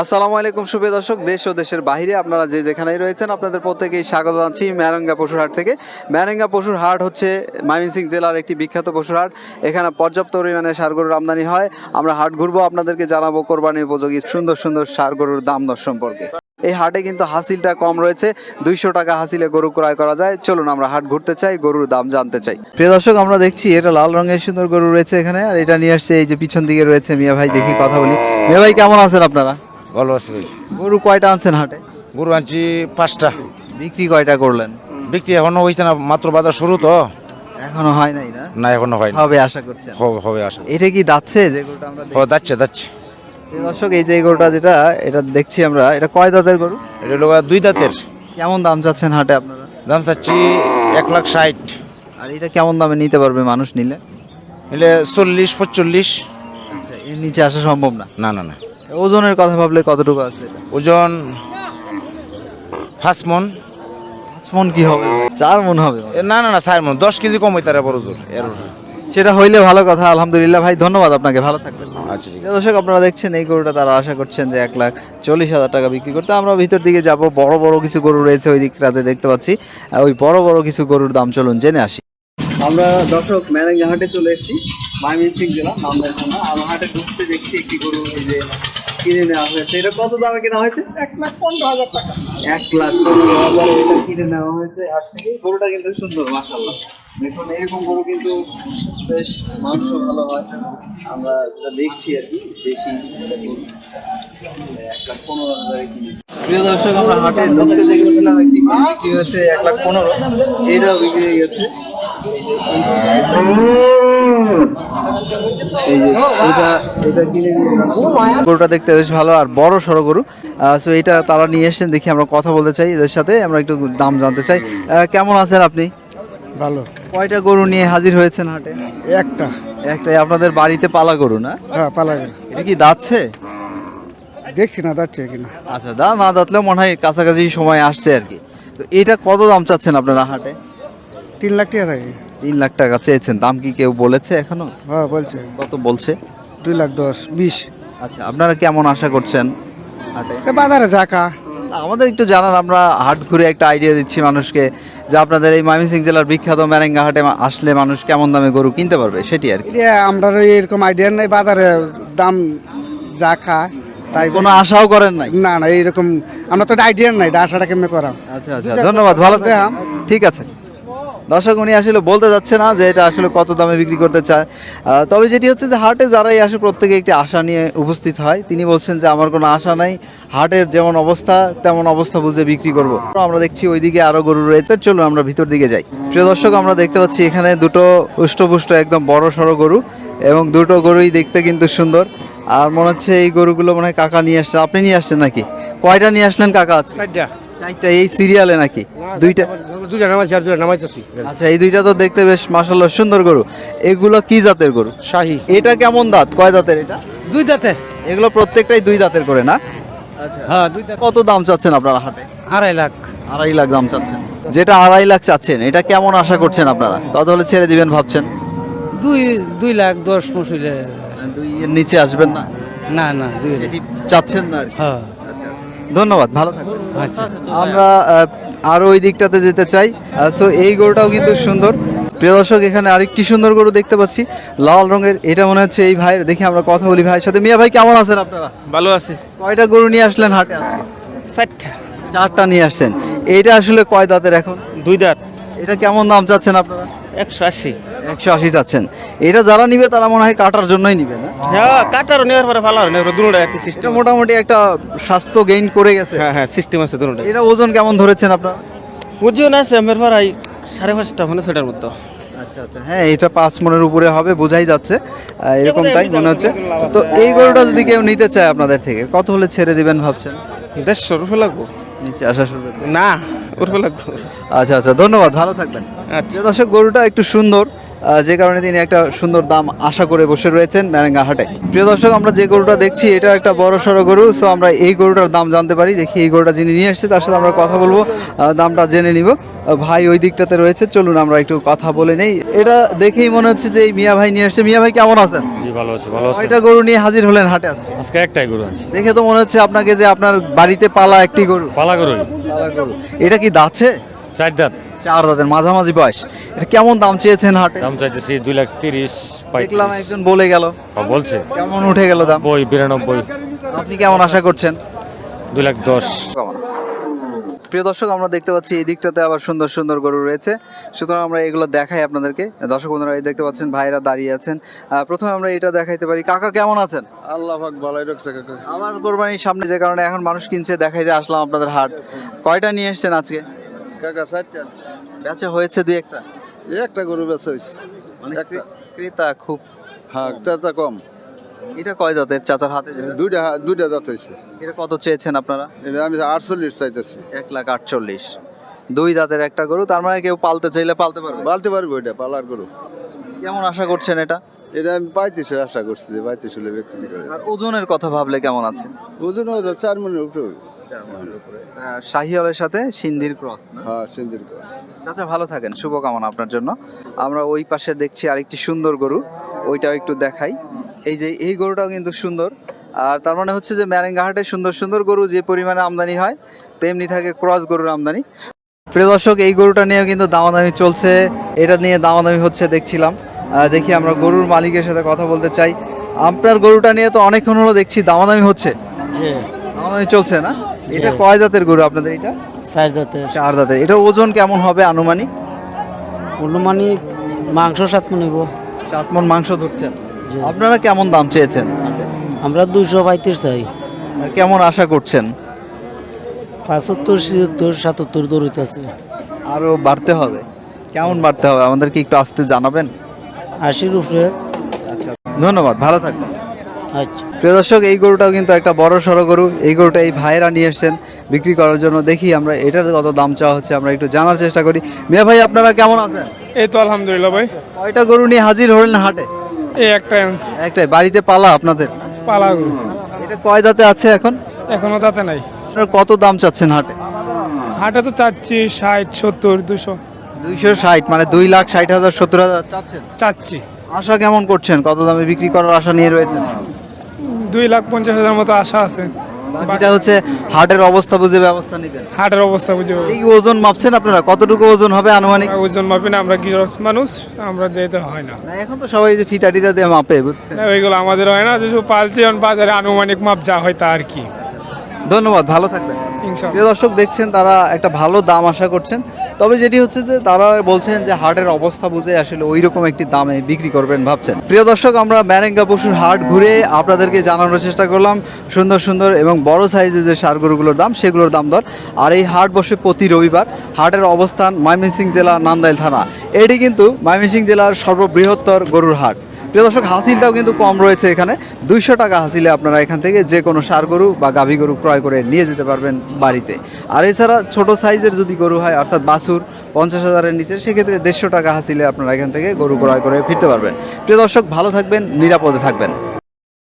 আসসালামু আলাইকুম শুভ দর্শক। দেশ ও দেশের বাইরে আপনারা যে যেখানেই রয়েছেন, আপনাদের প্রত্যেকেই স্বাগত জানাচ্ছি ম্যারেঙ্গা পশুর হাট থেকে। ম্যারেঙ্গা পশুর হাট হচ্ছে ময়মনসিংহ জেলার একটি বিখ্যাত পশুর হাট। এখানে পর্যাপ্ত পরিমাণে গরুর আমদানি হয়। আমরা হাট ঘুরবো, আপনাদেরকে জানাব কোরবানি উপযোগী সুন্দর সুন্দর গরুর দাম দর সম্পর্কে। এই হাটে কিন্তু হাসিলটা কম রয়েছে, দুইশো টাকা হাসিলে গরু ক্রয় করা যায়। চলুন আমরা হাট ঘুরতে চাই, গরুর দাম জানতে চাই। প্রিয় দর্শক, আমরা দেখছি এটা লাল রঙের সুন্দর গরু রয়েছে এখানে, আর এটা নিয়ে আসছে এই যে পিছন দিকে রয়েছে মিয়া ভাই, দেখি কথা বলি। মিয়া ভাই, কেমন আছেন আপনারা? ভালো আছে ভাই। গরু কয়টা আনছেন হাটে? গরু আনছি পাঁচটা। বিক্রি কয়টা করলেন? বিক্রি এখনও হয়েছে না মাত্র বাজার শুরু তো। এখনও হয় নাই না? না এখনও হয়নি হবে আশা করছেন হবে হবে আসে এটা কি যাচ্ছে যে গরুটা আমরা? ও যাচ্ছে যাচ্ছে প্রিয় দর্শক এই যে গরুটা যেটা এটা দেখছি আমরা এটা কয় দাঁতের গরু? এটা লোক দুই দাঁতের। কেমন দাম চাচ্ছেন হাটে আপনারা? দাম চাচ্ছি এক লাখ ষাট। আর এটা কেমন দামে নিতে পারবে মানুষ নিলে? এলে চল্লিশ পঁচল্লিশ আচ্ছা এর নিচে আসা সম্ভব না? না না না। ওজনের কথা ভাবলে কতটুকু এটা? ওজন পাঁচ মন। পাঁচ মন কি হবে? চার মন হবে না না না চার মন। দশ কেজি কম হইতারে বড় জোর এর সেটা হইলে ভালো কথা আলহামদুলিল্লাহ। ভাই ধন্যবাদ আপনাকে। ভালো থাকবেন। আচ্ছা ঠিক আছে। দর্শক আপনারা দেখছেন এই গরুটা তারা আশা করছেন যে এক লাখ চল্লিশ হাজার টাকা বিক্রি করতে। আমরা ভিতর দিকে যাব। বড় বড় কিছু গরু রয়েছে ওই দিকটাতে দেখতে পাচ্ছি। ওই বড় বড় কিছু গরুর দাম চলুন জেনে আসি। আমরা দর্শক ম্যারেঙ্গা হাটে চলে এসেছি। ময়মনসিং জেলা নামদার থানা। আমরা হাটে ঢুকতে দেখছি একটি গরু এই যে কিনে নেওয়া হয়েছে। এটা কত দামে কেনা হয়েছে? এক লাখ পনেরো হাজার টাকা। এক লাখ পনেরো হাজার এটা কিনে নেওয়া হয়েছে। হাট থেকে গরুটা কিন্তু সুন্দর মাসাল্লাহ দেখুন এরকম গরু কিন্তু বেশ মাংস ভালো হয়। আমরা যেটা দেখছি আর কি দেশি এক লাখ পনেরো হাজারে কিনেছি। প্রিয় দর্শক আমরা হাটে ঢুকতে দেখেছিলাম একটি বিক্রি হয়েছে এক লাখ পনেরো। এটাও বিক্রি হয়ে গেছে গরুটা দেখতে বেশ ভালো আর বড় সড়ো গরু। সো এটা তারা নিয়ে এসেছেন দেখি আমরা কথা বলতে চাই এদের সাথে আমরা একটু দাম জানতে চাই। কেমন আছেন আপনি? ভালো। কয়টা গরু নিয়ে হাজির হয়েছেন হাটে? একটা। একটাই আপনাদের বাড়িতে পালা গরু না? হ্যাঁ পালাগের এটা কি দাঁতছে? দেখছি না যাচ্ছে কিনা। আচ্ছা দা না দাঁতলেও মনে হয় কাছাকাছি সময় আসছে আর কি। তো এটা কত দাম চাচ্ছেন আপনারা হাটে? তিন লাখ টাকা থাকে। তিন লাখ টাকা চেয়েছেন। দাম কি কেউ বলেছে এখনও? হ্যাঁ বলছে। কত বলছে? দুই লাখ দশ বিশ। আচ্ছা আপনারা কেমন আশা করছেন? হাটে? বাজারে জাকা আমাদের একটু জানান আমরা হাট ঘুরে একটা আইডিয়া দিচ্ছি মানুষকে যে আপনাদের এই ময়মনসিংহ জেলার বিখ্যাত ম্যারেঙ্গা হাটে আসলে মানুষ কেমন দামে গরু কিনতে পারবে সেটি আর কি। আমরা এরকম আইডিয়া নেই বাজারে দাম যা খায় তাই কোনো আশাও করেন নাই? না না এইরকম আমরা তো আইডিয়া নাই আশাটা কেমনে করা আচ্ছা আচ্ছা ধন্যবাদ ভালো। ঠিক আছে। দর্শক, উনি আসলে বলতে যাচ্ছে না যে এটা আসলে কত দামে বিক্রি করতে চায়। তবে যেটি হচ্ছে যে হাটে যারাই আসে, প্রত্যেকে একটি আশা নিয়ে উপস্থিত হয়। তিনি বলছেন যে আমার কোনো আশা নাই, হাটের যেমন অবস্থা, তেমন অবস্থা বুঝে বিক্রি করব। আমরা দেখছি ওইদিকে আরও গরু রয়েছে চলো আমরা ভিতর দিকে যাই। প্রিয় দর্শক, আমরা দেখতে পাচ্ছি এখানে দুটো উষ্টপুষ্ট একদম বড় সড়ো গরু এবং দুটো গরুই দেখতে কিন্তু সুন্দর। আর মনে হচ্ছে এই গরুগুলো মনে হয় কাকা নিয়ে আসছে। আপনি নিয়ে আসছেন নাকি? কয়টা নিয়ে আসলেন কাকা আজকে? চারটা এই সিরিয়ালে নাকি? দুইটা দুইটা নামাইছি আর দুইটা নামাইতেছি। আচ্ছা এই দুইটা তো দেখতে বেশ মাশাল্লাহ সুন্দর গরু। এগুলো কি জাতের গরু? শাহি। এটা কেমন দাঁত? কয় দাঁতের এটা? দুই দাঁতের। এগুলো প্রত্যেকটাই দুই দাঁতের করে না? আচ্ছা। হ্যাঁ দুই দাঁত কত দাম চাচ্ছেন আপনারা হাটে? আড়াই লাখ। আড়াই লাখ দাম চাচ্ছেন। যেটা আড়াই লাখ চাচ্ছেন এটা কেমন আশা করছেন আপনারা? কত হলে ছেড়ে দিবেন ভাবছেন? দুই দুই লাখ দশ পশুলে দুই এর নিচে আসবেন না? না না দুই চাচ্ছেন না হ্যাঁ। ধন্যবাদ ভালো থাকবেন। আচ্ছা আমরা আরও ওই দিকটাতে যেতে চাই। সো এই গরুটাও কিন্তু সুন্দর। প্রিয় দর্শক এখানে আরেকটি সুন্দর গরু দেখতে পাচ্ছি। লাল রঙের এটা মনে হচ্ছে এই ভাইয়ের। দেখি আমরা কথা বলি ভাইয়ের সাথে। মিয়া ভাই কেমন আছেন আপনারা? ভালো আছে। কয়টা গরু নিয়ে আসলেন হাটে আজকে? ষাটটা চারটা নিয়ে আসছেন। এইটা আসলে কয় দাঁতের এখন? দুই দাঁত। এটা কেমন দাম চাচ্ছেন আপনারা? একশো আশি। একশো আশি চাচ্ছেন এটা যারা নিবে তারা মনে হয় কাটার জন্যই নিবে না? হ্যাঁ কাটারও নেওয়ার পরে ভালো নেওয়ার দুটোটা একই সিস্টেম মোটামুটি একটা স্বাস্থ্য গেইন করে গেছে। হ্যাঁ হ্যাঁ সিস্টেম আছে দুটোটা। এটা ওজন কেমন ধরেছেন আপনারা? ওজন আছে আমার সাড়ে পাঁচটা মানে মতো। আচ্ছা আচ্ছা। হ্যাঁ এটা পাঁচ মনের উপরে হবে বোঝাই যাচ্ছে। এরকমটাই মনে হচ্ছে। তো এই গরুটা যদি কেউ নিতে চায় আপনাদের থেকে কত হলে ছেড়ে দিবেন ভাবছেন? দেড়শো রুপে লাগবো। নিচে আসা শুরু না করবে লাগবে। আচ্ছা আচ্ছা ধন্যবাদ ভালো থাকবেন। আচ্ছা। দর্শক গরুটা একটু সুন্দর। যে কারণে তিনি একটা সুন্দর দাম আশা করে বসে রয়েছেন ম্যারেঙ্গা হাটে। প্রিয় দর্শক আমরা যে গরুটা দেখছি এটা একটা বড় সড়ো গরু সো আমরা এই গরুটার দাম জানতে পারি। দেখি এই গরুটা যিনি নিয়ে এসেছে তার সাথে আমরা কথা বলব। দামটা জেনে নিব। ভাই ওই দিকটাতে রয়েছে চলুন আমরা একটু কথা বলে নেই। এটা দেখেই মনে হচ্ছে যে এই মিয়া ভাই নিয়ে এসেছে মিয়া ভাই কেমন আছেন? জি ভালো আছি ভালো আছি। কয়টা গরু নিয়ে হাজির হলেন হাটে আছে আজকে একটাই গরু আনছি দেখে তো মনে হচ্ছে আপনাকে যে আপনার বাড়িতে পালা একটি গরু। পালা গরুই। পালা গরু। এটা কি দাচ্ছে চার দাঁত। চার দাঁতের মাঝামাঝি বয়স। এটা কেমন দাম চেয়েছেন হাটে? দাম চাইতেছি দুই লাখ তিরিশ দেখলাম একজন বলে গেল। বলছে। কেমন উঠে গেল দাম? বই বিরানব্বই। আপনি কেমন আশা করছেন? দুই লাখ দশ। প্রিয় দর্শক আমরা দেখতে পাচ্ছি এই দিকটাতে আবার সুন্দর সুন্দর গরু রয়েছে। সুতরাং আমরা এগুলো দেখাই আপনাদেরকে। দর্শক বন্ধুরা এই দেখতে পাচ্ছেন ভাইরা দাঁড়িয়ে আছেন। প্রথমে আমরা এটা দেখাইতে পারি। কাকা কেমন আছেন? আল্লাহ পাক ভালোই রাখছে কাকা। আমার কোরবানির সামনে যে কারণে এখন মানুষ কিনছে দেখাইতে আসলাম আপনাদের হাট। কয়টা নিয়ে এসেছেন আজকে? কাকা চারটে বেচা হয়েছে দুই একটা। এই একটা গরু বেচা হয়েছে। ক্রেতা খুব হ্যাঁ তেতা কম। এটা কয় দাঁতের চাচার হাতে দুইটা দুইটা জাত হয়েছে। এটা কত চেয়েছেন আপনারা? এটা আমি আটচল্লিশ চাইতেছি। এক লাখ আটচল্লিশ। দুই দাঁতের একটা গরু তার মানে কেউ পালতে চাইলে পালতে পারবে। পালতে পারব এটা পালার গরু। কেমন আশা করছেন এটা? এটা আমি পঁয়ত্রিশের আশা করছি যে পঁয়ত্রিশ হলে বিক্রি করে। আর ওজনের কথা ভাবলে কেমন আছে? ওজন হয়ে চার মনের উপরে। শাহিওয়ালের সাথে সিন্ধির ক্রস না? হ্যাঁ সিন্দির কস চাচা ভালো থাকেন। শুভকামনা আপনার জন্য। আমরা ওই পাশে দেখছি আরেকটি সুন্দর গরু ওইটাও একটু দেখাই। এই যে এই গরুটাও কিন্তু সুন্দর। আর তার মানে হচ্ছে যে ম্যারেঙ্গাহাটে সুন্দর সুন্দর গরু যে পরিমাণে আমদানি হয় তেমনি থাকে ক্রস গরুর আমদানি। প্রিয় দর্শক এই গরুটা নিয়েও কিন্তু দামাদামি চলছে। এটা নিয়ে দামাদামি হচ্ছে দেখছিলাম। দেখি আমরা গরুর মালিকের সাথে কথা বলতে চাই। আপনার গরুটা নিয়ে তো অনেকক্ষণ হলো দেখছি দামাদামি হচ্ছে। জি। দামাদামি চলছে না? এটা কয় জাতের গরু আপনাদের এটা? চার দাঁতের চার দাঁতের এটার ওজন কেমন হবে আনুমানিক? অনুমানিক মাংস সাত মনিব সাত মন মাংস ধরছেন। আপনারা কেমন দাম চেয়েছেন? আমরা দুশো পঁয়ত্রিশ চাই। কেমন আশা করছেন? পঁচাত্তর ছিয়াত্তর সাতাত্তর দৌড়িতে আছে। আরও বাড়তে হবে। কেমন বাড়তে হবে? আমাদেরকে একটু আসতে জানাবেন? আশির উপরে। আচ্ছা। ধন্যবাদ। ভালো থাকবেন। আচ্ছা। প্রিয় দর্শক এই গরুটাও কিন্তু একটা বড় সড়ো গরু। এই গরুটা এই ভাইয়েরা নিয়ে এসছেন বিক্রি করার জন্য। দেখি আমরা এটার কত দাম চাওয়া হচ্ছে আমরা একটু জানার চেষ্টা করি। মিয়া ভাই আপনারা কেমন আছেন? এই তো আলহামদুলিল্লাহ ভাই। কয়টা গরু নিয়ে হাজির হলেন হাটে? এই একটা আনছি। একটাই। বাড়িতে পালা আপনাদের? পালা গরু। এটা কয় দাঁতে আছে এখন? এখনও তাতে নাই। আপনারা কত দাম চাচ্ছেন হাটে? হাটে তো চাচ্ছি ষাট সত্তর দুশো। দুইশো ষাট মানে দুই লাখ ষাট হাজার সত্তর হাজার চাচ্ছেন? চাচ্ছি। আশা কেমন করছেন? কত দামে বিক্রি করার আশা নিয়ে রয়েছেন? দুই লাখ পঞ্চাশ হাজার মতো আশা আছে। বাকিটা হচ্ছে হাটের অবস্থা বুঝে ব্যবস্থা নেবেন। হাটের অবস্থা বুঝে এই ওজন মাপছেন আপনারা? কতটুকু ওজন হবে আনুমানিক? ওজন মাপি না আমরা কৃষক মানুষ আমরা দিতে হয় না। না এখন তো সবাই যে ফিতা টিতা দিয়ে মাপে বুঝছেন? না, ওইগুলো আমাদের হয় না যেসব পালছি এখন বাজারে আনুমানিক মাপ যা হয় তা আর কি। ধন্যবাদ ভালো থাকবেন। প্রিয় দর্শক দেখছেন তারা একটা ভালো দাম আশা করছেন। তবে যেটি হচ্ছে যে তারা বলছেন যে হাটের অবস্থা বুঝে আসলে ওই রকম একটি দামে বিক্রি করবেন ভাবছেন। প্রিয় দর্শক, আমরা ম্যারেঙ্গা পশুর হাট ঘুরে আপনাদেরকে জানানোর চেষ্টা করলাম। সুন্দর সুন্দর এবং বড় সাইজের যে সার গরুগুলোর দাম, সেগুলোর দাম দর। আর এই হাট বসে প্রতি রবিবার হাটের অবস্থান ময়মনসিংহ জেলা নান্দাইল থানা। এটি কিন্তু ময়মনসিংহ জেলার সর্ববৃহত্তর গরুর হাট। প্রিয় দর্শক, হাসিলটাও কিন্তু কম রয়েছে এখানে। দুইশো টাকা হাসিলে আপনারা এখান থেকে যে কোনো সার গরু বা গাভী গরু ক্রয় করে নিয়ে যেতে পারবেন বাড়িতে। আর এছাড়া ছোট সাইজের যদি গরু হয়, অর্থাৎ বাছুর পঞ্চাশ হাজারের নিচে, সেক্ষেত্রে দেড়শো টাকা হাসিলে আপনারা এখান থেকে গরু ক্রয় করে ফিরতে পারবেন। প্রিয় দর্শক, ভালো থাকবেন, নিরাপদে থাকবেন।